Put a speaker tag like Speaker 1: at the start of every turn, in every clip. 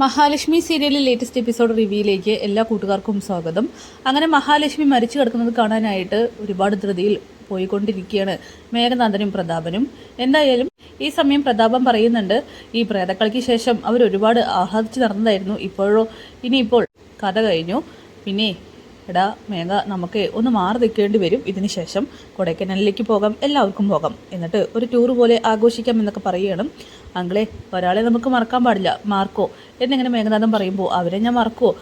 Speaker 1: മഹാലക്ഷ്മി സീരിയലിലെ latest episode റിവ്യൂയിലേക്ക് എല്ലാ കൂട്ടുകാർക്കും സ്വാഗതം. അങ്ങനെ മഹാലക്ഷ്മി മരിച്ചു കിടക്കുന്നത് കാണാനായിട്ട് ഒരുപാട് ധൃതിയിൽ പോയിക്കൊണ്ടിരിക്കുകയാണ് മേഘനാഥനും പ്രതാപനും. എന്തായാലും ഈ സമയം പ്രതാപം പറയുന്നുണ്ട് ഈ പ്രേതക്കളിക്ക് ശേഷം അവർ ഒരുപാട് ആഹ്ലാദിച്ച് നടന്നതായിരുന്നു. ഇപ്പോഴോ ഇനിയിപ്പോൾ കഥ കഴിഞ്ഞു. പിന്നെ എടാ മേഘ നമുക്ക് ഒന്ന് മാറി നിൽക്കേണ്ടി വരും. ഇതിന് ശേഷം കൊടൈക്കനാലിലേക്ക് പോകാം. എല്ലാവർക്കും പോകാം. എന്നിട്ട് ഒരു ടൂർ പോലെ ആഘോഷിക്കാം എന്നൊക്കെ പറയുകയാണ്. അങ്ങളെ ഒരാളെ നമുക്ക് മറക്കാൻ പാടില്ല. മാർക്കോ എന്നിങ്ങനെ മേഘനാഥൻ പറയുമ്പോൾ അവരെ ഞാൻ മറക്കുമോ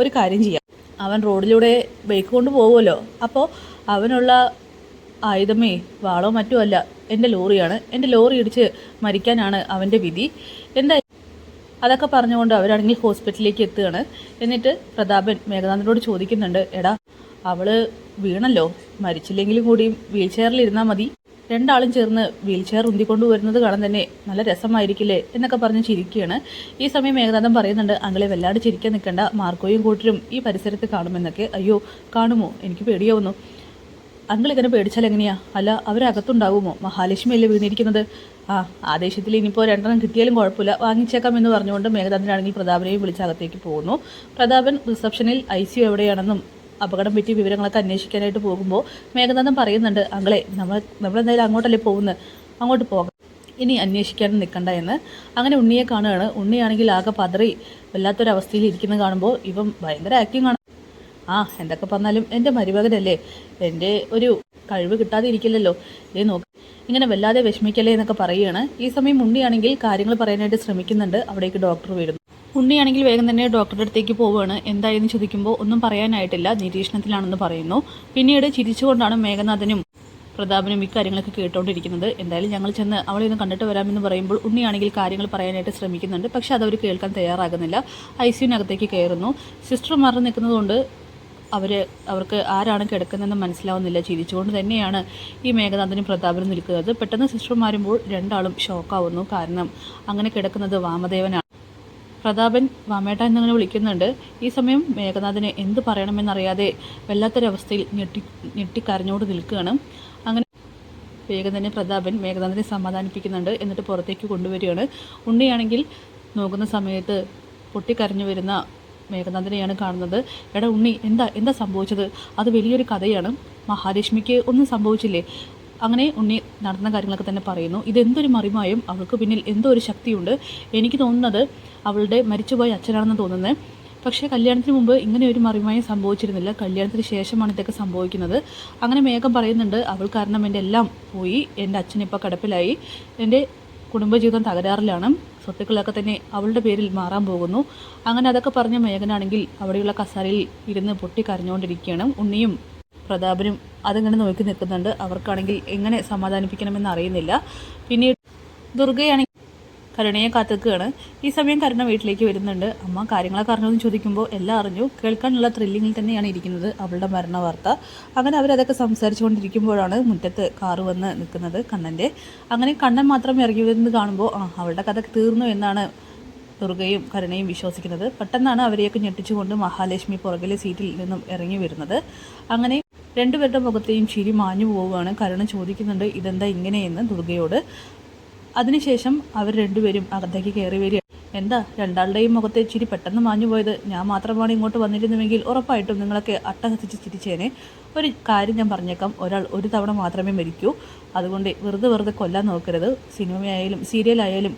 Speaker 1: ഒരു കാര്യം ചെയ്യാം. അവൻ റോഡിലൂടെ ബൈക്ക് കൊണ്ട് പോകുമല്ലോ അപ്പോൾ അവനുള്ള ആയുധമേ വാളോ മറ്റോ അല്ല. എന്റെ ലോറിയാണ്. എന്റെ ലോറി ഇടിച്ച് മരിക്കാനാണ് അവന്റെ വിധി. എന്താ? അതൊക്കെ പറഞ്ഞുകൊണ്ട് അവരാണെങ്കിൽ ഹോസ്പിറ്റലിലേക്ക് എത്തുകയാണ്. എന്നിട്ട് പ്രതാപൻ മേഘനാഥനോട് ചോദിക്കുന്നുണ്ട് എടാ അവൾ വീണല്ലോ? മരിച്ചില്ലെങ്കിലും കൂടി വീൽ ചെയറിൽ ഇരുന്നാൽ മതി. രണ്ടാളും ചേർന്ന് വീൽ ചെയർ ഉന്തിക്കൊണ്ടു വരുന്നത് കാണാൻ തന്നെ നല്ല രസമായിരിക്കില്ലേ എന്നൊക്കെ പറഞ്ഞ് ചിരിക്കുകയാണ്. ഈ സമയം മേഘനാഥൻ പറയുന്നുണ്ട് അങ്ങളെ വല്ലാണ്ട് ചിരിക്കാൻ നിൽക്കേണ്ട. മാർക്കോയും കൂട്ടരും ഈ പരിസരത്ത് കാണുമെന്നൊക്കെ. അയ്യോ കാണുമോ? എനിക്ക് പേടിയാവുന്നു. അങ്കിൾ പേടിച്ചാൽ എങ്ങനെയാ? അല്ല അവരകത്തുണ്ടാവുമോ? മഹാലക്ഷ്മി അല്ലേ വീണിരിക്കുന്നത്? ആ ആദേശത്തിൽ ഇനിയിപ്പോൾ രണ്ടെണ്ണം കിട്ടിയാലും കുഴപ്പമില്ല. വാങ്ങിച്ചേക്കാം എന്ന് പറഞ്ഞുകൊണ്ട് മേഘനാഥനാണെങ്കിൽ പ്രതാപനെയും വിളിച്ച് അകത്തേക്ക് പോകുന്നു. പ്രതാപൻ റിസപ്ഷനിൽ ഐ സി എവിടെയാണെന്നും അപകടം പറ്റിയ വിവരങ്ങളൊക്കെ അന്വേഷിക്കാനായിട്ട് പോകുമ്പോൾ മേഘനാഥൻ പറയുന്നുണ്ട് അങ്ങളെ നമ്മൾ നമ്മളെന്തായാലും അങ്ങോട്ടല്ലേ പോകുന്നത്? അങ്ങോട്ട് പോകാം. ഇനി അന്വേഷിക്കാനും നിൽക്കണ്ട എന്ന്. അങ്ങനെ ഉണ്ണിയെ കാണുകയാണ്. ഉണ്ണിയാണെങ്കിൽ ആകെ പതറി വല്ലാത്തൊരവസ്ഥയിൽ ഇരിക്കുന്നത് കാണുമ്പോൾ ഇവൻ ഭയങ്കര ആക്ടിങ് ആണ്. ആ എന്തൊക്കെ പറഞ്ഞാലും എന്റെ മരുമകനല്ലേ? എന്റെ ഒരു കഴിവ് കിട്ടാതെ ഇരിക്കില്ലല്ലോ ഇതേ നോക്ക് ഇങ്ങനെ വല്ലാതെ വിഷമിക്കല്ലേ എന്നൊക്കെ പറയുകയാണ്. ഈ സമയം ഉണ്ണിയാണെങ്കിൽ കാര്യങ്ങൾ പറയാനായിട്ട് ശ്രമിക്കുന്നുണ്ട്. അവിടേക്ക് ഡോക്ടർ വരുന്നു. ഉണ്ണിയാണെങ്കിൽ വേഗം തന്നെ ഡോക്ടറുടെ അടുത്തേക്ക് പോവുകയാണ് എന്തായെന്ന് ചോദിക്കുമ്പോൾ ഒന്നും പറയാനായിട്ടില്ല. നിരീക്ഷണത്തിലാണെന്ന് പറയുന്നു. പിന്നീട് ചിരിച്ചുകൊണ്ടാണ് മേഘനാഥനും പ്രതാപനും ഇക്കാര്യങ്ങളൊക്കെ കേട്ടുകൊണ്ടിരിക്കുന്നത് എന്തായാലും ഞങ്ങൾ ചെന്ന് അവളെ ഒന്ന് കണ്ടിട്ട് വരാമെന്ന് പറയുമ്പോൾ ഉണ്ണിയാണെങ്കിൽ കാര്യങ്ങൾ പറയാനായിട്ട് ശ്രമിക്കുന്നുണ്ട്. പക്ഷേ അതവർ കേൾക്കാൻ തയ്യാറാകുന്നില്ല. ഐ സിയുവിനകത്തേക്ക് കയറുന്നു. സിസ്റ്റർ മറന്നു നിൽക്കുന്നതുകൊണ്ട് അവർ അവർക്ക് ആരാണ് കിടക്കുന്നതെന്ന് മനസ്സിലാവുന്നില്ല. ചിരിച്ചുകൊണ്ട് തന്നെയാണ് ഈ മേഘനാഥനും പ്രതാപനും നിൽക്കുന്നത്. പെട്ടെന്ന് സിസ്റ്റർ മാറുമ്പോൾ രണ്ടാളും ഷോക്കാവുന്നു. കാരണം അങ്ങനെ കിടക്കുന്നത് വാമദേവനാണ്. പ്രതാപൻ വാമേട്ട എന്നങ്ങനെ വിളിക്കുന്നുണ്ട്. ഈ സമയം മേഘനാഥിനെ എന്ത് പറയണമെന്നറിയാതെ വല്ലാത്തൊരവസ്ഥയിൽ ഞെട്ടി ഞെട്ടിക്കരഞ്ഞോട് നിൽക്കുകയാണ്. അങ്ങനെ വേഗം തന്നെ പ്രതാപൻ മേഘനാഥിനെ സമാധാനിപ്പിക്കുന്നുണ്ട്. എന്നിട്ട് പുറത്തേക്ക് കൊണ്ടുവരികയാണ്. ഉണ്ണിയാണെങ്കിൽ നോക്കുന്ന സമയത്ത് പൊട്ടിക്കരഞ്ഞു വരുന്ന മേഘനാഥനെയാണ് കാണുന്നത്. എടാ ഉണ്ണി എന്താ എന്താ സംഭവിച്ചത്? അത് വലിയൊരു കഥയാണ്. മഹാലക്ഷ്മിക്ക് ഒന്നും സംഭവിച്ചില്ലേ? അങ്ങനെ ഉണ്ണി നടന്ന കാര്യങ്ങളൊക്കെ തന്നെ പറയുന്നു. ഇതെന്തൊരു മറിമായും അവൾക്ക് പിന്നിൽ എന്തോ ഒരു ശക്തിയുണ്ട്. എനിക്ക് തോന്നുന്നത് അവളുടെ മരിച്ചുപോയ അച്ഛനാണെന്ന് തോന്നുന്നത് പക്ഷേ കല്യാണത്തിന് മുമ്പ് ഇങ്ങനെ ഒരു മറിമായും സംഭവിച്ചിരുന്നില്ല. കല്യാണത്തിന് ശേഷമാണ് ഇതൊക്കെ സംഭവിക്കുന്നത്. അങ്ങനെ മേഘം പറയുന്നുണ്ട് അവൾ കാരണം എന്റെ എല്ലാം പോയി. എന്റെ അച്ഛനിപ്പോൾ കിടപ്പിലായി. എന്റെ കുടുംബജീവിതം തകരാറിലാണ്. സ്വത്തുക്കളൊക്കെ തന്നെ അവളുടെ പേരിൽ മാറാൻ പോകുന്നു. അങ്ങനെ അതൊക്കെ പറഞ്ഞ മേഘനാണെങ്കിൽ അവിടെയുള്ള കസാരയിൽ ഇരുന്ന് പൊട്ടി കരഞ്ഞുകൊണ്ടിരിക്കുകയാണ്. ഉണ്ണിയും പ്രതാപനും അതിങ്ങനെ നോക്കി നിൽക്കുന്നുണ്ട്. അവർക്കാണെങ്കിൽ എങ്ങനെ സമാധാനിപ്പിക്കണമെന്ന് അറിയുന്നില്ല. പിന്നീട് ദുർഗയാണെങ്കിൽ കരുണയെ കാത്തുക്കുകയാണ്. ഈ സമയം കരുണ വീട്ടിലേക്ക് വരുന്നുണ്ട്. അമ്മ കാര്യങ്ങളൊക്കെ അറിഞ്ഞതെന്ന് ചോദിക്കുമ്പോൾ എല്ലാം അറിഞ്ഞു. കേൾക്കാനുള്ള ത്രില്ലിങ്ങിൽ തന്നെയാണ് ഇരിക്കുന്നത് അവളുടെ മരണ വാർത്ത. അങ്ങനെ അവരതൊക്കെ സംസാരിച്ചുകൊണ്ടിരിക്കുമ്പോഴാണ് മുറ്റത്ത് കാറ് വന്ന് നിൽക്കുന്നത് കണ്ണന്റെ. അങ്ങനെ കണ്ണൻ മാത്രം ഇറങ്ങി വരുന്നത് കാണുമ്പോൾ ആ അവളുടെ കഥ തീർന്നു എന്നാണ് ദുർഗയും കരുണയും വിശ്വസിക്കുന്നത്. പെട്ടെന്നാണ് അവരെയൊക്കെ ഞെട്ടിച്ചുകൊണ്ട് മഹാലക്ഷ്മി പുറകിലെ സീറ്റിൽ നിന്നും ഇറങ്ങി വരുന്നത്. അങ്ങനെ രണ്ടുപേരുടെ മുഖത്തെയും ചിരി മാഞ്ഞു പോവുകയാണ്. കരുണ ചോദിക്കുന്നുണ്ട് ഇതെന്താ ഇങ്ങനെയെന്ന്? ദുർഗയോട്. അതിനുശേഷം അവർ രണ്ടുപേരും അകത്തേക്ക് കയറി വരിക. എന്താ രണ്ടാളുടെയും മുഖത്തെ ചിരി പെട്ടെന്ന് മാഞ്ഞു പോയത്? ഞാൻ മാത്രമാണ് ഇങ്ങോട്ട് വന്നിരുന്നുവെങ്കിൽ ഉറപ്പായിട്ടും നിങ്ങളൊക്കെ അട്ടഹസിച്ച് ചിരിച്ചേനെ. ഒരു കാര്യം ഞാൻ പറഞ്ഞേക്കാം. ഒരാൾ ഒരു തവണ മാത്രമേ മരിക്കൂ. അതുകൊണ്ട് വെറുതെ വെറുതെ കൊല്ലാൻ നോക്കരുത്. സിനിമയായാലും സീരിയലായാലും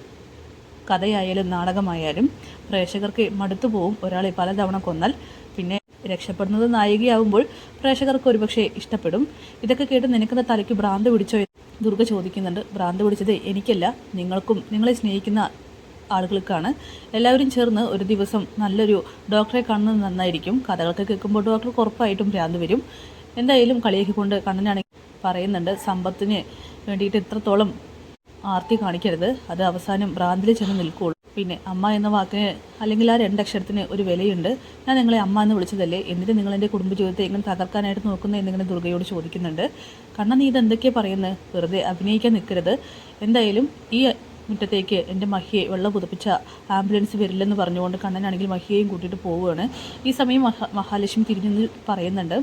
Speaker 1: കഥയായാലും നാടകമായാലും പ്രേക്ഷകർക്ക് മടുത്തു പോവും ഒരാളെ പലതവണ കൊന്നാൽ. രക്ഷപ്പെടുന്നത് നായികയാവുമ്പോൾ പ്രേക്ഷകർക്ക് ഒരുപക്ഷെ ഇഷ്ടപ്പെടും. ഇതൊക്കെ കേട്ട് നിനക്കെന്താ തലയ്ക്ക് ഭ്രാന്ത് പിടിച്ചോ ദുർഗ ചോദിക്കുന്നുണ്ട്. ഭ്രാന്ത് പിടിച്ചത് എനിക്കല്ല നിങ്ങൾക്കും നിങ്ങളെ സ്നേഹിക്കുന്ന ആളുകൾക്കാണ്. എല്ലാവരും ചേർന്ന് ഒരു ദിവസം നല്ലൊരു ഡോക്ടറെ കാണുന്നത് നന്നായിരിക്കും. കഥകളൊക്കെ കേൾക്കുമ്പോൾ ഡോക്ടർ ഉറപ്പായിട്ടും ഭ്രാന്ത് വരും. എന്തായാലും കളിയൊക്കെ കളിയാക്കിക്കൊണ്ട് കണ്ണനാണെങ്കിൽ പറയുന്നുണ്ട് സമ്പത്തിന് വേണ്ടിയിട്ട് ഇത്രത്തോളം ആർത്തി കാണിക്കരുത്. അത് അവസാനം ഭ്രാന്തിൽ ചെന്ന് നിൽക്കുകയുള്ളൂ പിന്നെ അമ്മ എന്ന വാക്കിന് അല്ലെങ്കിൽ ആ രണ്ടക്ഷരത്തിന് ഒരു വിലയുണ്ട്. ഞാൻ നിങ്ങളെ അമ്മ എന്ന് വിളിച്ചതല്ലേ? എന്നിട്ട് നിങ്ങൾ എന്റെ കുടുംബജീവിതത്തെ എങ്ങനെ തകർക്കാനായിട്ട് നോക്കുന്നത് എന്നിങ്ങനെ ദുർഗയോട് ചോദിക്കുന്നുണ്ട്. കാരണം നീ ഇതെന്തൊക്കെയാണ് പറയുന്നത് വെറുതെ അഭിനയിക്കാൻ നിൽക്കരുത്. എന്തായാലും ഈ മുറ്റത്തേക്ക് എന്റെ മഹിയെ വെള്ളം പുതപ്പിച്ച ആംബുലൻസ് വരില്ലെന്ന് പറഞ്ഞുകൊണ്ട് കണ്ണനാണെങ്കിൽ മഹിയെയും കൂട്ടിയിട്ട് പോവുകയാണ്. ഈ സമയം മഹാ മഹാലക്ഷ്മി തിരിഞ്ഞു പറയുന്നുണ്ട്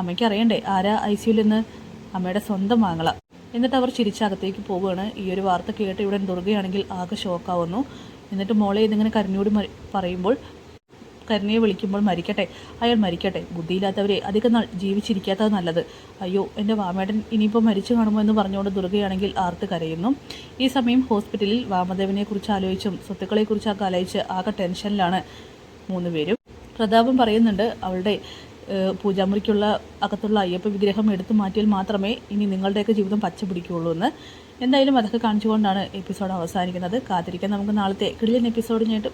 Speaker 1: അമ്മയ്ക്ക് അറിയണ്ടേ ആരാ ഐ സിയുലെന്ന് അമ്മയുടെ സ്വന്തം മാങ്ങള എന്നിട്ട് അവർ ചിരിച്ചകത്തേക്ക് പോവുകയാണ്. ഈ ഒരു വാർത്ത കേട്ട് ഇവിടെ ദുർഗയാണെങ്കിൽ ആകെ ഷോക്കാവുന്നു എന്നിട്ട് മോളെ ഇതിങ്ങനെ കരുണയോട് പറയുമ്പോൾ കരുണയെ വിളിക്കുമ്പോൾ മരിക്കട്ടെ. അയാൾ മരിക്കട്ടെ. ബുദ്ധിയില്ലാത്തവരെ അധികം നാൾ ജീവിച്ചിരിക്കാത്തത് നല്ലത്. അയ്യോ എന്റെ വാമേടൻ ഇനിയിപ്പോൾ മരിച്ചു കാണുമോ എന്ന് പറഞ്ഞുകൊണ്ട് ദുർഗയാണെങ്കിൽ ആർത്ത് കരയുന്നു. ഈ സമയം ഹോസ്പിറ്റലിൽ വാമദേവനെക്കുറിച്ച് ആലോചിച്ചും സ്വത്തുക്കളെക്കുറിച്ചൊക്കെ ആലോചിച്ച് ആകെ ടെൻഷനിലാണ് മൂന്ന് പേരും പ്രതാപം പറയുന്നുണ്ട് അവളുടെ പൂജാമുറിക്കുള്ള അകത്തുള്ള അയ്യപ്പ വിഗ്രഹം എടുത്തു മാറ്റിയാൽ മാത്രമേ ഇനി നിങ്ങളുടെയൊക്കെ ജീവിതം പച്ച പിടിക്കുകയുള്ളൂ എന്ന്. എന്തായാലും അതൊക്കെ കാണിച്ചുകൊണ്ടാണ് എപ്പിസോഡ് അവസാനിക്കുന്നത്. കാത്തിരിക്കാൻ നമുക്ക് നാളത്തെ കിടിലൻ എപ്പിസോഡിനായിട്ട്